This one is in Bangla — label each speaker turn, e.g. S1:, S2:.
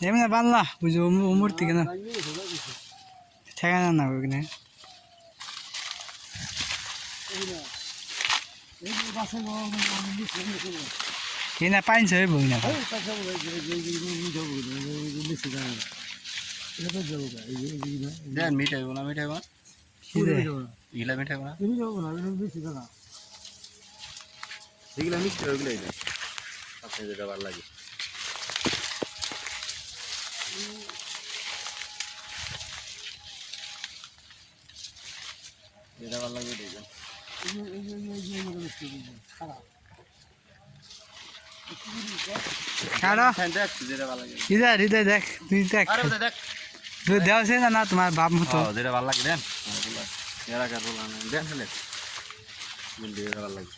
S1: এমনি বানলা বুঝো উমর থেকে না ঠেকানা না ওখানে এই না বই না
S2: দেন মিঠাইবো না এগুলা লাগে যেটা ভালো হ্যাঁ যেটা ভালো
S1: দেখ তুই দেখ তুই দেওয়া না না, তোমার বাপ মতো।
S2: যেটা ভালো লাগে দেন। দেন তাহলে। ভালো লাগে